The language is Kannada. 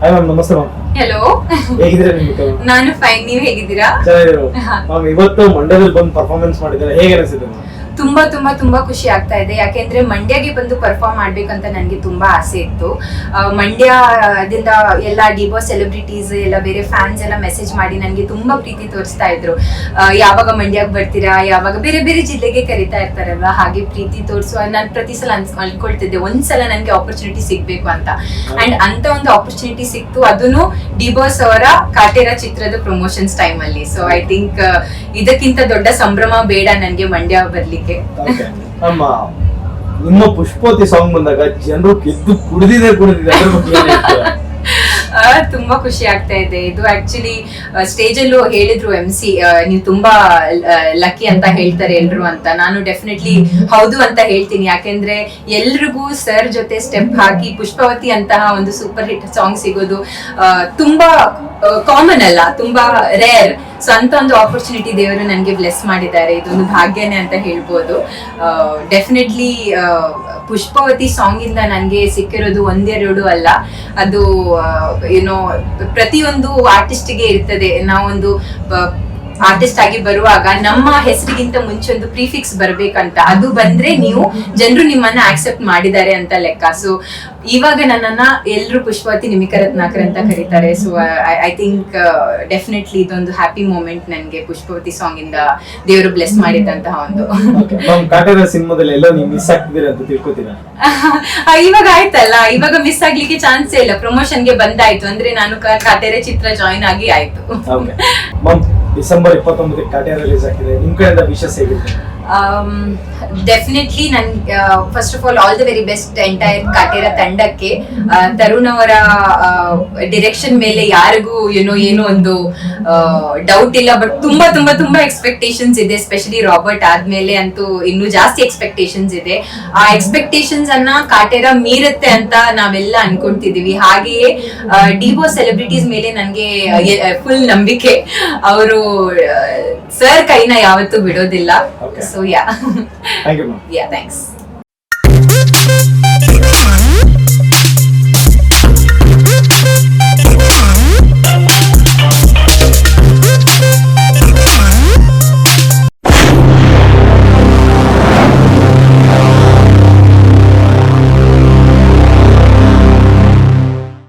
ಹಾಯ್ ಮ್ಯಾಮ್ ನಮಸ್ತೆ ಮ್ಯಾಮ್ ಹೆಲೋ ಹೇಗಿದ್ದೀರಾ ನಿಮ್ಗೆ? ನಾನು ಫೈನ್ ನೀವ್ ಹೇಗಿದ್ದೀರಾ? ಚೆನ್ನಾಗಿದ್ದೀರಾ ಮ್ಯಾಮ್ ಇವತ್ತು ಮಂಡ್ಯದಲ್ಲಿ ಬಂದು ಪರ್ಫಾರ್ಮೆನ್ಸ್ ಮಾಡಿದ್ದಾರೆ? ಹೇಗೆ ಅನಿಸಿದೆ ಮ್ಯಾಮ್ ತುಂಬಾ ತುಂಬಾ ತುಂಬಾ ಖುಷಿ ಆಗ್ತಾ ಇದೆ. ಯಾಕೆಂದ್ರೆ ಮಂಡ್ಯಗೆ ಬಂದು ಪರ್ಫಾರ್ಮ್ ಮಾಡ್ಬೇಕಂತ ನನಗೆ ತುಂಬಾ ಆಸೆ ಇತ್ತು. ಮಂಡ್ಯದಿಂದ ಎಲ್ಲ ಡಿಬೋ ಸೆಲೆಬ್ರಿಟೀಸ್ ಎಲ್ಲ ಬೇರೆ ಫ್ಯಾನ್ಸ್ ಎಲ್ಲ ಮೆಸೇಜ್ ಮಾಡಿ ನನಗೆ ತುಂಬಾ ಪ್ರೀತಿ ತೋರಿಸ್ತಾ ಇದ್ರು. ಯಾವಾಗ ಮಂಡ್ಯಕ್ಕೆ ಬರ್ತೀರಾ, ಯಾವಾಗ ಬೇರೆ ಬೇರೆ ಜಿಲ್ಲೆಗೆ ಕರಿತಾ ಇರ್ತಾರಲ್ವ, ಹಾಗೆ ಪ್ರೀತಿ ತೋರಿಸುವ ನಾನು ಪ್ರತಿ ಸಲ ಅನ್ಸ್, ಅನ್ಕೊಳ್ತಿದ್ದೆ. ಒಂದ್ಸಲ ನನಗೆ ಆಪರ್ಚುನಿಟಿ ಸಿಗ್ಬೇಕು ಅಂತ. ಅಂಡ್ ಅಂತ ಒಂದು ಆಪರ್ಚುನಿಟಿ ಸಿಕ್ತು. ಅದನ್ನು ಡಿಬೋಸ್ ಅವರ ಕಾಟೇರ ಚಿತ್ರದ ಪ್ರಮೋಷನ್ಸ್ ಟೈಮ್ ಅಲ್ಲಿ. ಸೊ ಐ ಥಿಂಕ್ ಇದಕ್ಕಿಂತ ದೊಡ್ಡ ಸಂಭ್ರಮ ಬೇಡ ನನಗೆ ಮಂಡ್ಯ ಬರ್ಲಿಕ್ಕೆ. ಓಕೆ ನಮ್ಮ ನಿಮ್ಮ ಪುಷ್ಪವತಿ ಸಾಂಗ್ ಬಂದಾಗ ಜನರು ಗೆದ್ದು ಕುಡಿದಿದೆ ಕುಡಿದಿದೆ ಅದ್ರ ಬಗ್ಗೆ ಏನ್ ಹೇಳ್ತೀರಾ? ಆ, ತುಂಬಾ ಖುಷಿ ಆಗ್ತಾ ಇದೆ. ಇದು ಆಕ್ಚುಲಿ ಸ್ಟೇಜ್ ಅಲ್ಲೂ ಹೇಳಿದ್ರು ಎಂ ಸಿ ನೀವು ತುಂಬಾ ಲಕ್ಕಿ ಅಂತ ಹೇಳ್ತಾರೆ ಎಲ್ರು ಅಂತ. ನಾನು ಡೆಫಿನೆಟ್ಲಿ ಹೌದು ಅಂತ ಹೇಳ್ತೀನಿ. ಯಾಕೆಂದ್ರೆ ಎಲ್ರಿಗೂ ಸರ್ ಜೊತೆ ಸ್ಟೆಪ್ ಹಾಕಿ ಪುಷ್ಪವತಿ ಅಂತಹ ಒಂದು ಸೂಪರ್ ಹಿಟ್ ಸಾಂಗ್ ಸಿಗೋದು ಆ, ತುಂಬಾ ಕಾಮನ್ ಅಲ್ಲ ತುಂಬಾ ರೇರ್ ಸೊ ಅಂತ ಒಂದು ಆಪರ್ಚುನಿಟಿ ದೇವರು ನನಗೆ ಬ್ಲೆಸ್ ಮಾಡಿದ್ದಾರೆ. ಇದೊಂದು ಭಾಗ್ಯನೇ ಅಂತ ಹೇಳ್ಬೋದು. ಡೆಫಿನೆಟ್ಲಿ ಪುಷ್ಪವತಿ ಸಾಂಗ್ ಇಂದ ನನಗೆ ಸಿಕ್ಕಿರೋದು ಒಂದೆರಡು ಅಲ್ಲ. ಅದು ಏನೋ ಪ್ರತಿಯೊಂದು ಆರ್ಟಿಸ್ಟ್ಗೆ ಇರ್ತದೆ. ನಾವೊಂದು ಆರ್ಟಿಸ್ಟ್ ಆಗಿ ಬರುವಾಗ ನಮ್ಮ ಹೆಸರಿಗಿಂತ ಮುಂಚೆ ಒಂದು ಪ್ರಿಫಿಕ್ಸ್ ಬರ್ಬೇಕಂತ. ಅದು ಬಂದ್ರೆ ನೀವು ಜನರು ನಿಮ್ಮನ್ನ ಆಕ್ಸೆಪ್ಟ್ ಮಾಡಿದ್ದಾರೆ ಅಂತ ಲೆಕ್ಕ. ಸೊ ಇವಾಗ ನನ್ನನ್ನ ಎಲ್ರು ಪುಷ್ಪವತಿ ನಿಮಿಕ ರತ್ನಾಕರ್ ಅಂತ ಕರೀತಾರೆ. ಸೊ ಐ ಥಿಂಕ್ ಡೆಫಿನೆಟ್ಲಿ ಇದೊಂದು ಹ್ಯಾಪಿ ಮೂಮೆಂಟ್ ನನಗೆ ಪುಷ್ಪವತಿ ಸಾಂಗ್ ಇಂದ ದೇವರು ಬ್ಲೆಸ್ ಮಾಡಿದಂತಹ ಒಂದು. Okay. ಮ್ಯಾಮ್ ಕಾಟೇರ ಸಿನಿಮಾದಲ್ಲಿ ಎಲ್ಲೋ ನೀವು ಮಿಸ್ ಆಗ್ತಿದ್ದೀರಾ ಅಂತ ತಿಳ್ಕೊತೀರಾ? ಆ, ಇವಾಗ ಆಯ್ತಲ್ಲ. ಇವಾಗ ಮಿಸ್ ಆಗ್ಲಿಕ್ಕೆ ಚಾನ್ಸೇ ಇಲ್ಲ. ಪ್ರಮೋಷನ್ಗೆ ಬಂದಾಯ್ತು. ಅಂದ್ರೆ ನಾನು ಕಾತೆರೆ ಕಾಟೇರೆ ಚಿತ್ರ ಜಾಯಿನ್ ಆಗಿ ಆಯ್ತು. ಡಿಸೆಂಬರ್ ಇಪ್ಪತ್ತೊಂಬತ್ತಕ್ಕೆ ಕಾಟೇರ ರಿಲೀಸ್ ಆಗಿದೆ ನಿಮ್ಮ ಕಡೆಯಿಂದ ವಿಶೇಷ ಹೇಗಿರುತ್ತೆ? ಡೆಫಿನೆಟ್ಲಿ ನನ್ first of all all the very best entire Kaatera ತಂಡಕ್ಕೆ ತರುಣ್ ಅವರ ಡಿರೆಕ್ಷನ್ ಮೇಲೆ ಯಾರಿಗೂ ಏನೋ ಏನೋ ಒಂದು ಡೌಟ್ ಇಲ್ಲ ಬಟ್ ತುಂಬಾ ತುಂಬಾ ತುಂಬಾ ಎಕ್ಸ್ಪೆಕ್ಟೇಷನ್ಸ್ ಇದೆ ಸ್ಪೆಷಲಿ ರಾಬರ್ಟ್ ಆದ್ಮೇಲೆ ಅಂತೂ ಇನ್ನೂ ಜಾಸ್ತಿ ಎಕ್ಸ್ಪೆಕ್ಟೇಷನ್ಸ್ ಇದೆ ಆ ಎಕ್ಸ್ಪೆಕ್ಟೇಷನ್ಸ್ ಅನ್ನ ಕಾಟೇರ ಮೀರುತ್ತೆ ಅಂತ ನಾವೆಲ್ಲ ಅನ್ಕೊಂತಿದೀವಿ ಹಾಗೆಯೇ ಡಿವೋ ಸೆಲೆಬ್ರಿಟೀಸ್ ಮೇಲೆ ನನಗೆ ಫುಲ್ ನಂಬಿಕೆ ಅವರು ಸರ್ ಕೈನ ಯಾವತ್ತೂ ಬಿಡೋದಿಲ್ಲ. ಸೊ ಯಾ ಯಾ ಥ್ಯಾಂಕ್ಸ್